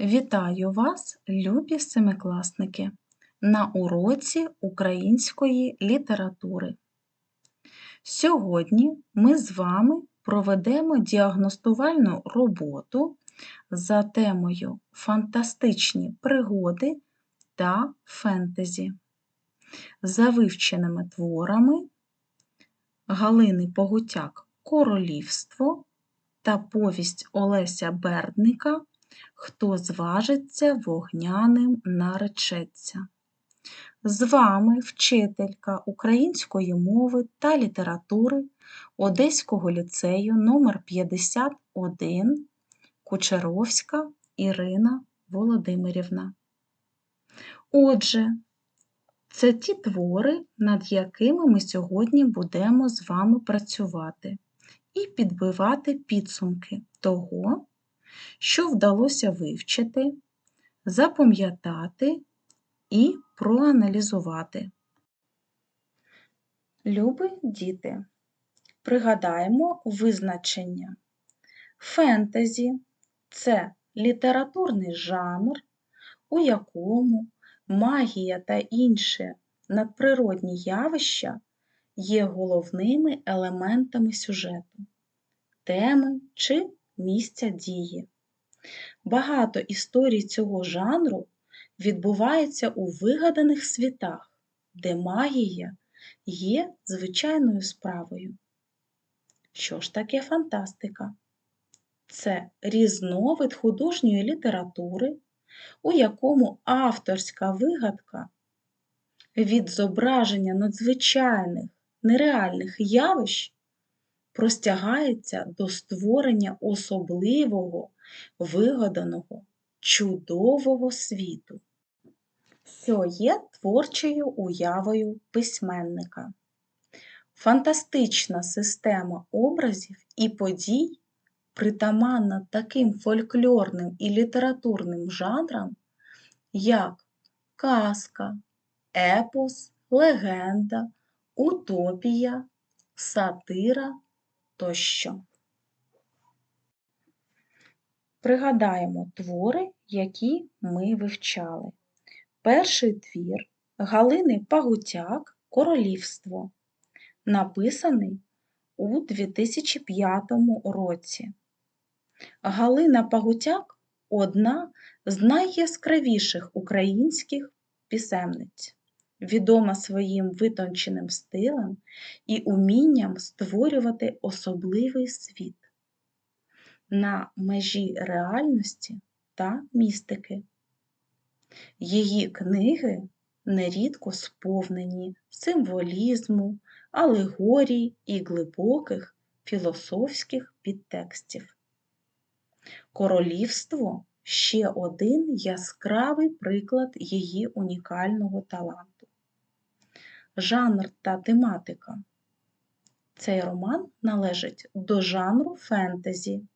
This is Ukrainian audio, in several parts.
Вітаю вас, любі семикласники, на уроці української літератури. Сьогодні ми з вами проведемо діагностувальну роботу за темою Фантастичні пригоди та фентезі. За вивченими творами Галини Погутяк Королівство та повість Олеся Бердника Хто зважиться вогняним наречеться. З вами вчителька української мови та літератури Одеського ліцею номер 51 Кучеровська Ірина Володимирівна. Отже, це ті твори, над якими ми сьогодні будемо з вами працювати і підбивати підсумки того, що вдалося вивчити, запам'ятати і проаналізувати. Любі діти, пригадаємо визначення. Фентезі це літературний жанр, у якому магія та інші надприродні явища є головними елементами сюжету, теми чи місця дії. Багато історій цього жанру відбувається у вигаданих світах, де магія є звичайною справою. Що ж таке фантастика? Це різновид художньої літератури, у якому авторська вигадка від зображення надзвичайних нереальних явищ простягається до створення особливого, вигаданого, чудового світу, що є творчою уявою письменника. Фантастична система образів і подій притаманна таким фольклорним і літературним жанрам, як казка, епос, легенда, утопія, сатира тощо. Пригадаємо твори, які ми вивчали. Перший твір Галини Пагутяк Королівство, написаний у 2005 році. Галина Пагутяк одна з найяскравіших українських писемниць відома своїм витонченим стилем і умінням створювати особливий світ на межі реальності та містики. Її книги нерідко сповнені символізму, алегорій і глибоких філософських підтекстів. Королівство ще один яскравий приклад її унікального таланту жанр та тематика. Цей роман належить до жанру фентезі,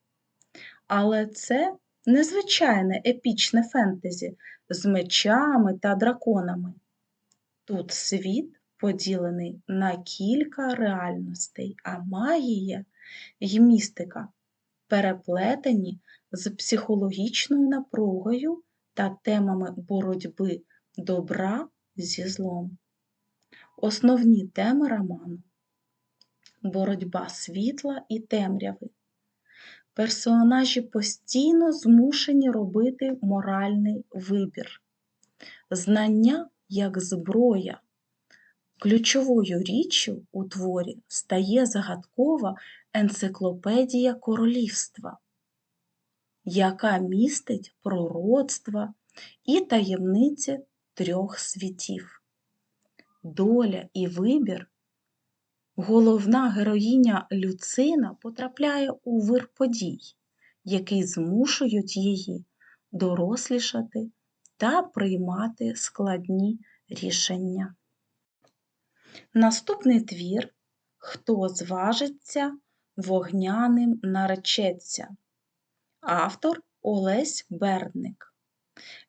але це незвичайне епічне фентезі з мечами та драконами. Тут світ поділений на кілька реальностей, а магія й містика переплетені з психологічною напругою та темами боротьби добра зі злом. Основні теми роману боротьба світла і темряви. Персонажі постійно змушені робити моральний вибір. Знання як зброя. Ключовою річчю у творі стає загадкова енциклопедія королівства, яка містить пророцтва і таємниці трьох світів доля і вибір, головна героїня Люцина потрапляє у вир подій, які змушують її дорослішати та приймати складні рішення. Наступний твір Хто зважиться вогняним наречеться. Автор Олесь Бердник.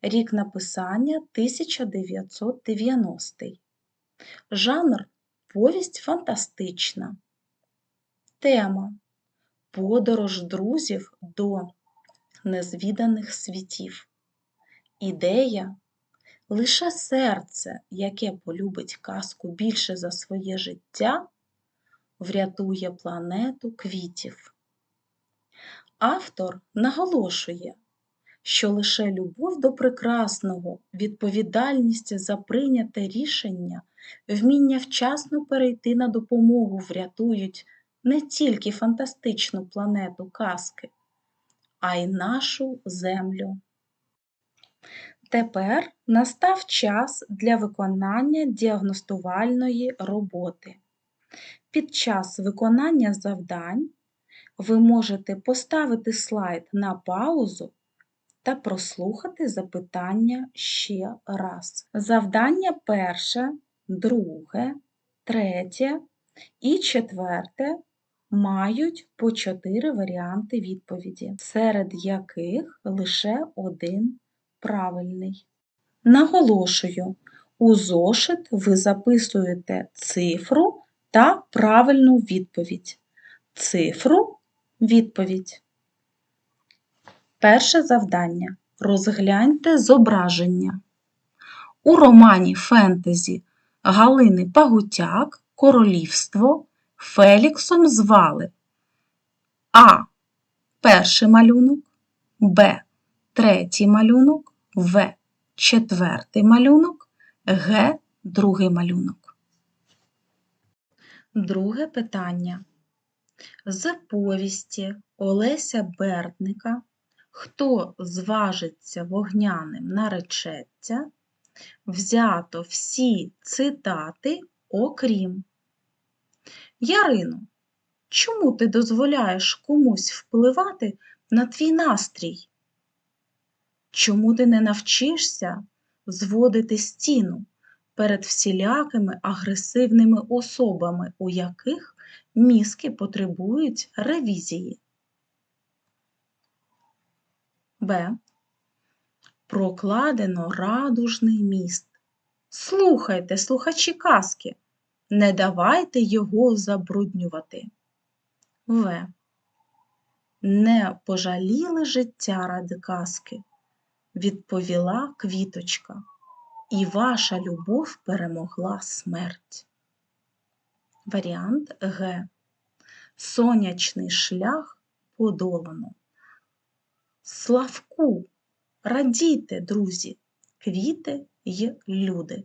Рік написання 1990 Жанр повість фантастична. Тема Подорож друзів до незвіданих світів. Ідея лише серце, яке полюбить казку більше за своє життя, врятує планету квітів. Автор наголошує, що лише любов до прекрасного, відповідальність за прийняте рішення, вміння вчасно перейти на допомогу врятують не тільки фантастичну планету казки, а й нашу землю. Тепер настав час для виконання діагностувальної роботи. Під час виконання завдань ви можете поставити слайд на паузу та прослухати запитання ще раз. Завдання перше, друге, третє і четверте мають по чотири варіанти відповіді, серед яких лише один правильний. Наголошую, у зошит ви записуєте цифру та правильну відповідь. Цифру відповідь. Перше завдання. Розгляньте зображення. У романі Фентезі Галини Пагутяк Королівство Феліксом звали А. Перший малюнок, Б. Третій малюнок, В. Четвертий малюнок, Г. Другий малюнок. Друге питання. З повісті Олеся Бердника Хто зважиться вогняним наречеться, взято всі цитати окрім. Ярино, чому ти дозволяєш комусь впливати на твій настрій? Чому ти не навчишся зводити стіну перед всілякими агресивними особами, у яких мізки потребують ревізії? Б. Прокладено радужний міст. Слухайте, слухачі казки, не давайте його забруднювати. В. Не пожаліли життя ради казки, відповіла квіточка, і ваша любов перемогла смерть. Варіант Г. Сонячний шлях подолано. Славку, радійте, друзі, квіти й люди.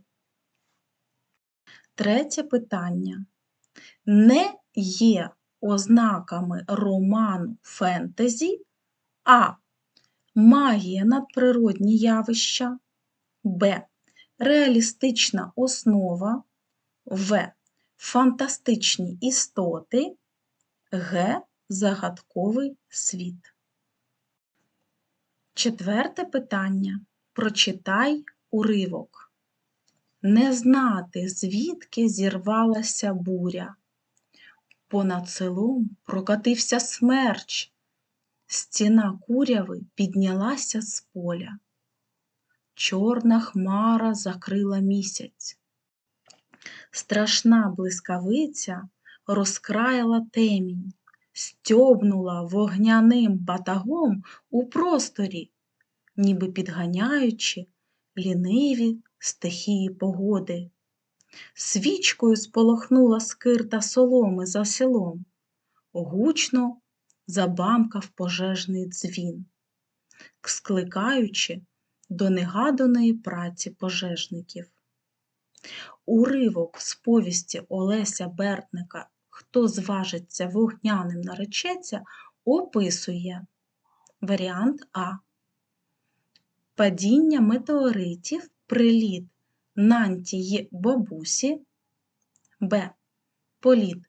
Третє питання. Не є ознаками роману фентезі А. Магія надприродні явища, Б. Реалістична основа, В. Фантастичні істоти, Г. Загадковий світ. Четверте питання. Прочитай уривок. Не знати, звідки зірвалася буря. Понад селом прокатився смерч, стіна куряви піднялася з поля. Чорна хмара закрила місяць. Страшна блискавиця розкраяла темінь стьобнула вогняним батагом у просторі, ніби підганяючи ліниві стихії погоди. Свічкою сполохнула скирта соломи за селом, гучно забамкав пожежний дзвін, скликаючи до негаданої праці пожежників. Уривок з повісті Олеся Бертника хто зважиться вогняним наречеться, описує варіант А. Падіння метеоритів, приліт Нанті й бабусі, Б. Політ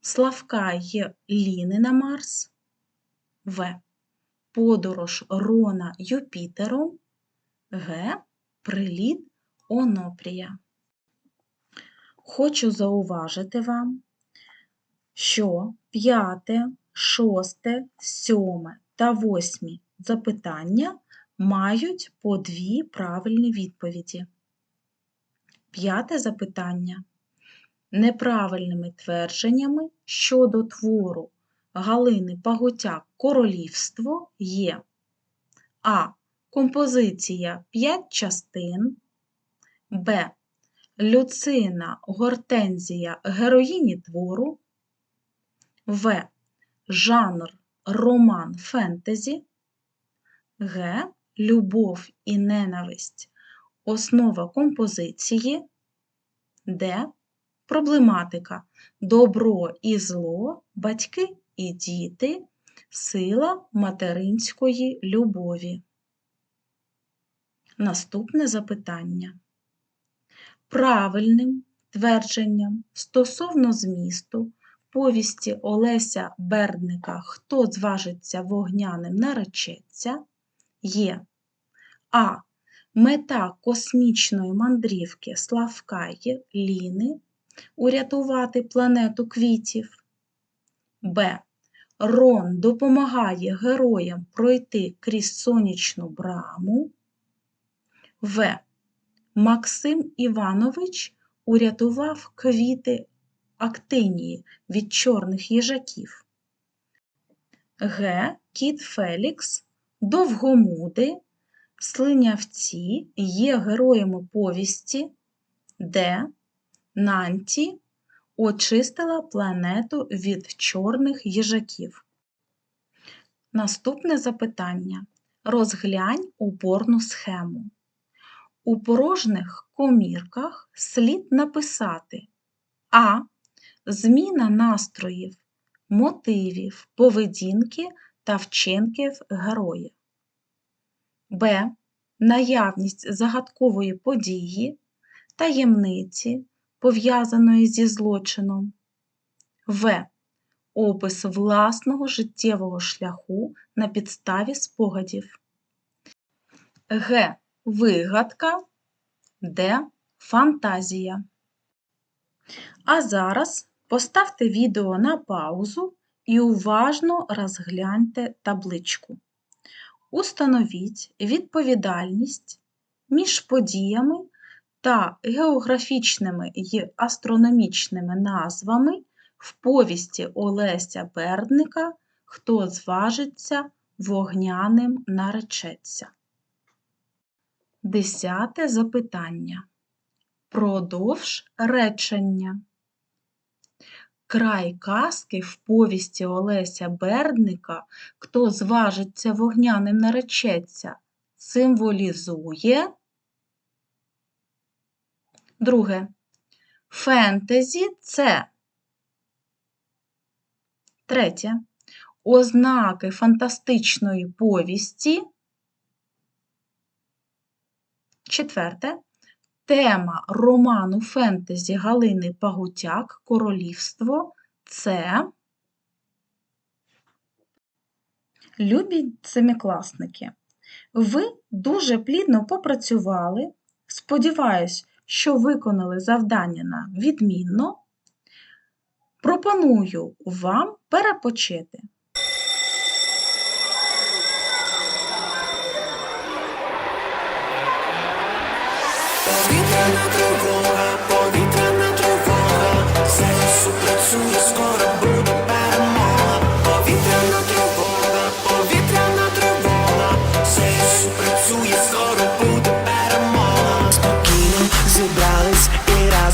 Славка й Ліни на Марс, В. Подорож Рона Юпітером, Г. Приліт Онопрія. Хочу зауважити вам, що п'яте, шосте, сьоме та восьмі запитання мають по дві правильні відповіді. П'яте запитання. Неправильними твердженнями щодо твору Галини Паготяк Королівство є А. композиція 5 частин, Б. Люцина Гортензія героїні твору, В. Жанр роман фентезі, Г. Любов і ненависть основа композиції, Д. Проблематика добро і зло, батьки і діти, сила материнської любові. Наступне запитання. Правильним твердженням стосовно змісту повісті Олеся Бердника «Хто зважиться вогняним наречеться» є А. Мета космічної мандрівки Славкаї Ліни урятувати планету квітів. Б. Рон допомагає героям пройти крізь сонячну браму. В. Максим Іванович урятував квіти актинії від чорних їжаків. Г. Кіт Фелікс, Довгомуди, Слинявці є героями повісті, Д. Нанті очистила планету від чорних їжаків. Наступне запитання. Розглянь опорну схему. У порожніх комірках слід написати А. Зміна настроїв, мотивів, поведінки та вчинків героя. Б. Наявність загадкової події, таємниці, пов'язаної зі злочином. В. Опис власного життєвого шляху на підставі спогадів. Г. Вигадка. Д. Фантазія. А зараз поставте відео на паузу і уважно розгляньте табличку. Установіть відповідальність між подіями та географічними й астрономічними назвами в повісті Олеся Бердника Хто зважиться вогняним наречеться. Десяте запитання. Продовж речення. Край казки в повісті Олеся Бердника Хто зважиться вогняним наречеться символізує. Друге. Фентезі це. Третє. Ознаки фантастичної повісті. Четверте. Тема роману фентезі Галини Пагутяк Королівство це. Любі семикласники, ви дуже плідно попрацювали. Сподіваюсь, що виконали завдання на відмінно. Пропоную вам перепочити.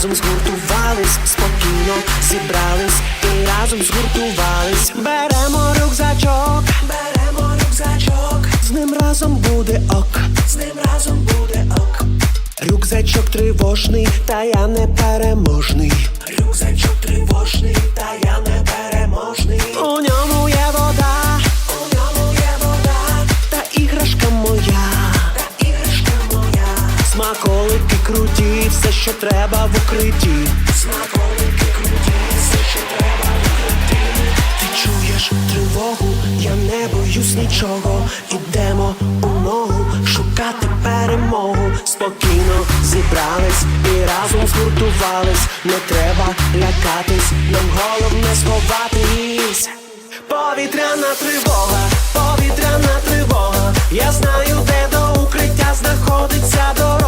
Разом згуртувались. Спокійно зібрались і разом згуртувались. Беремо рюкзачок, беремо рюкзачок, з ним разом буде ок, з ним разом буде ок. Рюкзачок тривожний, та я не переможний. Рюкзачок тривожний, та я не переможний. Що треба в укритті. Смаколики круті, все, що треба в укритті. Ти чуєш тривогу, я не боюсь нічого. Ідемо у ногу шукати перемогу. Спокійно зібрались і разом згуртувались. Не треба лякатись, нам головне сховатись. Повітряна тривога, повітряна тривога. Я знаю, де до укриття знаходиться дорога.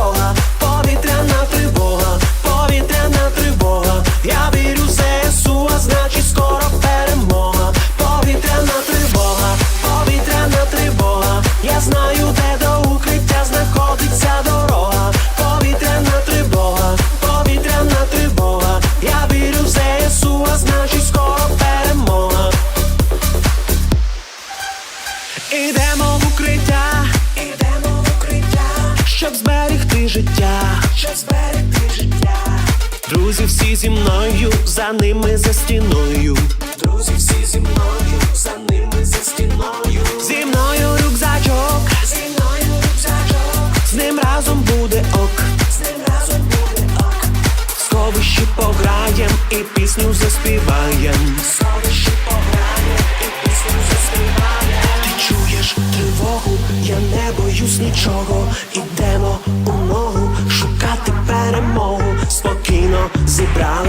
Зі мною, за ними за стіною. Друзі, всі зі мною, за ними за стіною. Зі мною рюкзачок, зі мною рюкзачок. З ним разом буде ок, з ним разом буде ок. В сховищі пограєм і пісню заспіваєм. В сховищі пограєм і пісню заспіваєм. Ти чуєш тривогу, я не боюсь нічого. Ідемо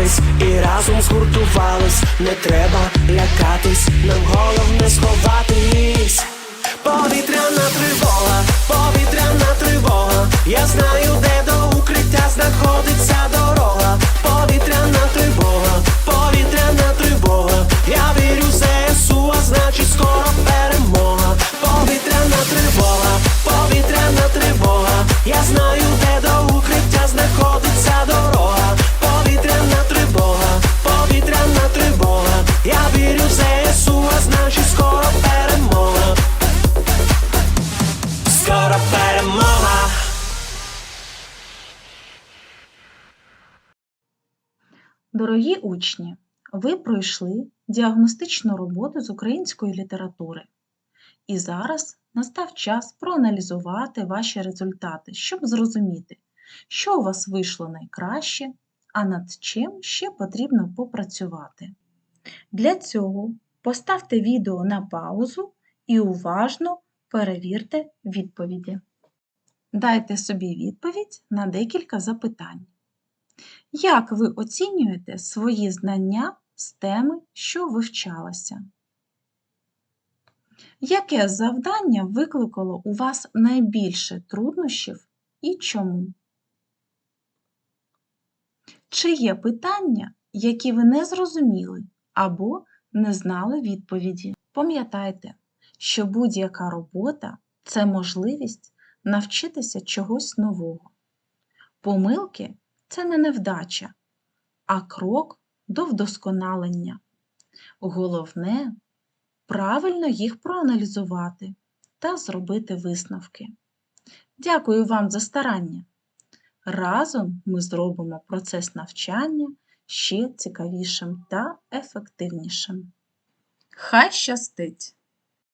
зібрались і разом згуртувались. Не треба лякатись, нам головне сховатись. Повітряна Дорогі учні, ви пройшли діагностичну роботу з української літератури. І зараз настав час проаналізувати ваші результати, щоб зрозуміти, що у вас вийшло найкраще, а над чим ще потрібно попрацювати. Для цього поставте відео на паузу і уважно перевірте відповіді. Дайте собі відповідь на декілька запитань. Як ви оцінюєте свої знання з теми, що вивчалася? Яке завдання викликало у вас найбільше труднощів і чому? Чи є питання, які ви не зрозуміли або не знали відповіді? Пам'ятайте, що будь-яка робота це можливість навчитися чогось нового. Помилки це не невдача, а крок до вдосконалення. Головне правильно їх проаналізувати та зробити висновки. Дякую вам за старання. Разом ми зробимо процес навчання ще цікавішим та ефективнішим. Хай щастить!